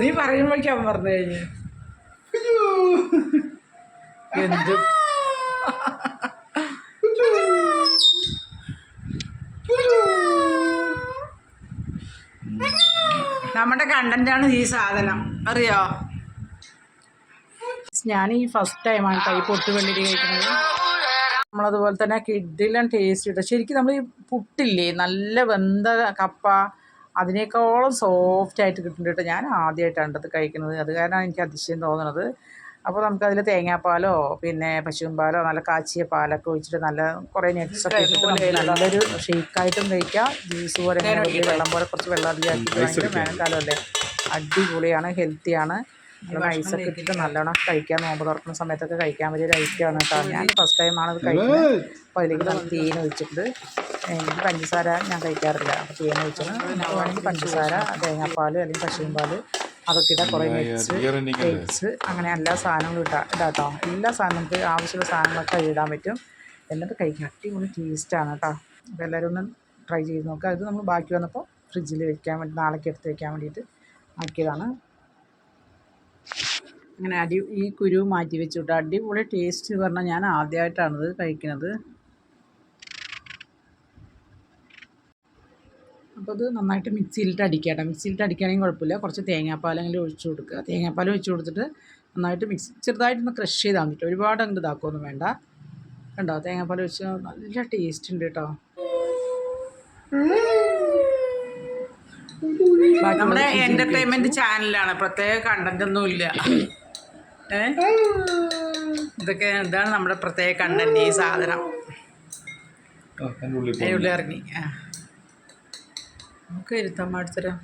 നീ പറയുമ്പോഴേക്കും അവൻ പറഞ്ഞു കഴിഞ്ഞു. എന്ത്? നമ്മുടെ കണ്ടന്റാണ് ഈ സാധനം. അറിയോ? ഞാൻ ഈ ഫസ്റ്റ് ടൈമാണ് കൈ പൊട്ട് വെള്ളിരി കഴിക്കുന്നത്. നമ്മളതുപോലെ തന്നെ കിഡിലും ടേസ്റ്റ് കിട്ടും ശരിക്കും നമ്മൾ ഈ പുട്ടില്ലേ നല്ല വെന്ത കപ്പ അതിനേക്കാളും സോഫ്റ്റ് ആയിട്ട് കിട്ടുന്നുണ്ട് കേട്ടോ. ഞാൻ ആദ്യമായിട്ടാണ് അത് കഴിക്കുന്നത്. അത് കാരണമാണ് എനിക്ക് അതിശയം തോന്നുന്നത് അപ്പോൾ നമുക്കതിൽ തേങ്ങാപ്പാലോ പിന്നെ പശുവിൻ പാലോ നല്ല കാച്ചിയ പാലൊക്കെ ഒഴിച്ചിട്ട് നല്ല കുറേ നെറ്റ്സൊക്കെ ഇട്ടിട്ട് നമുക്ക് നല്ലൊരു ഷെയ്ക്കായിട്ടും കഴിക്കാം. ജ്യൂസ് പോലെ വെള്ളം പോലെ കുറച്ച് വെള്ളം അധികം ആക്കിയിട്ട് വേനൽക്കാലം അല്ലേ? അടിപൊളിയാണ് ഹെൽത്തിയാണ് ഐസൊക്കെ ഇട്ടിട്ട് നല്ലോണം കഴിക്കാൻ നോമ്പ് തുറക്കുന്ന സമയത്തൊക്കെ കഴിക്കാൻ വലിയ ഒരു ഐറ്റമാണ് കേട്ടോ. ഞാൻ ഫസ്റ്റ് ടൈമാണ് ഇത് കഴിക്കുന്നത്. അപ്പോൾ അതിലേക്ക് നമ്മൾ തേൻ ഒഴിച്ചിട്ട് എനിക്ക് പഞ്ചസാര ഞാൻ കഴിക്കാറില്ല. അപ്പോൾ തേൻ ഒഴിച്ചത് നമുക്ക് വേണമെങ്കിൽ പഞ്ചസാര തേങ്ങാപ്പാൽ അല്ലെങ്കിൽ പശുവിൻ പാൽ അതൊക്കെ ഇടാം. കുറേ മിക്സ് ഡേറ്റ്സ് അങ്ങനെ എല്ലാ സാധനങ്ങളും ഇടാം ഇടാട്ടോ എല്ലാ സാധനം നമുക്ക് ആവശ്യമുള്ള സാധനങ്ങളൊക്കെ ഇടാൻ പറ്റും. എന്നിട്ട് കഴിക്കാം അടിപൊളി ടേസ്റ്റാണ് കേട്ടോ. അപ്പോൾ എല്ലാവരും ഒന്ന് ട്രൈ ചെയ്ത് നോക്കുക ഇത് നമ്മൾ ബാക്കി വന്നപ്പോൾ ഫ്രിഡ്ജിൽ വെക്കാൻ വേണ്ടി നാളേക്ക് എടുത്ത് വെക്കാൻ വേണ്ടിയിട്ട് ആക്കിയതാണ്. അങ്ങനെ അടി ഈ കുരു മാറ്റി വെച്ചു കേട്ടോ അടിപൊളി ടേസ്റ്റ് എന്ന് പറഞ്ഞാൽ ഞാൻ ആദ്യമായിട്ടാണിത് കഴിക്കുന്നത് അപ്പോൾ അത് നന്നായിട്ട് മിക്സിയിലിട്ട് അടിക്കുക കേട്ടോ മിക്സിയിലിട്ട് അടിക്കുകയാണെങ്കിൽ കുഴപ്പമില്ല. കുറച്ച് തേങ്ങാപ്പാലെങ്കിലും ഒഴിച്ചു കൊടുക്കുക. തേങ്ങാപ്പാൽ ഒഴിച്ചു കൊടുത്തിട്ട് നന്നായിട്ട് മിക്സ് ചെറുതായിട്ടൊന്ന് ക്രഷ് ചെയ്താൽ മതി ഒരുപാട് അങ്ങോട്ട് ഇതാക്കുകയൊന്നും വേണ്ട. കണ്ടോ? തേങ്ങാപ്പാൽ ഒഴിച്ച് നല്ല ടേസ്റ്റ് ഉണ്ട് കേട്ടോ നമ്മുടെ എന്റർടൈൻമെന്റ് ചാനലാണ് പ്രത്യേക കണ്ടന്റ് ഒന്നും ഇല്ല ഇതൊക്കെ ഇതാണ് നമ്മുടെ പ്രത്യേക കണ്ടന്റ് ഈ സാധനം. ഉള്ളി ഉള്ളിൽ ഇറങ്ങി. ആ. നമുക്ക് ഇരുത്താൻ മാടിത്തരാം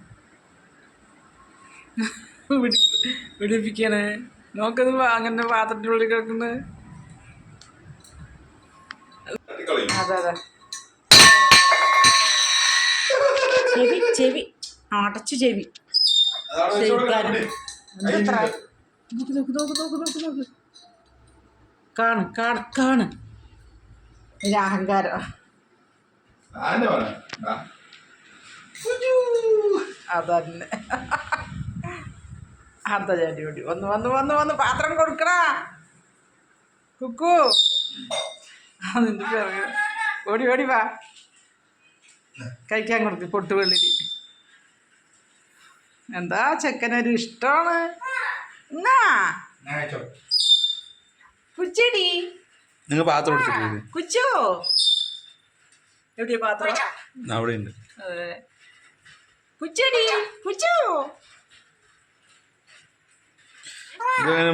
വിടിപ്പിക്കണേ. നോക്കത് അങ്ങനെ പാത്രത്തിന്റെ ഉള്ളിൽ കിടക്കുന്നത് അതെ അതെ. ചെവി ചെവി. അടച്ചു ചെവി. ശരിക്കാനും നോക്ക് നോക്ക് നോക്ക് നോക്ക് നോക്ക് നോക്ക്. കാണ് കാണ് കാണ്. അഹങ്കാരം. അതന്നെ. അതാ ചേട്ടി ഓടി വന്ന് വന്ന് വന്ന് വന്ന്. പാത്രം കൊടുക്കടാ. കുക്കു. അതിന്റെ പിറകെ ഓടി ഓടി വാ. കഴിക്കാൻ കൊടുക്ക് പൊട്ട് വെള്ളിരി എന്താ ചെക്കനൊരു ഇഷ്ടമാണ് എന്നാ? കുച്ചടി. നിങ്ങൾ പാത്രം എടുത്തിട്ടില്ലേ കുച്ചോ. എവിടെയാ പാത്രം? അവിടെ ഉണ്ട് കുച്ചടി കുച്ചോ.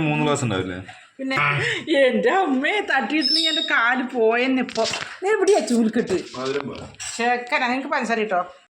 മൂന്ന് ക്ലാസ് ഉണ്ടാവില്ലേ? പിന്നെ എന്റെ അമ്മയെ തട്ടിയിട്ടില്ലെങ്കിൽ എന്റെ കാൽ പോയെന്നിപ്പോ നീ എവിടെയാ ചൂൽക്കിട്ട്. ചെക്കനാ നിങ്ങക്ക് പഞ്ചസാര കിട്ടോ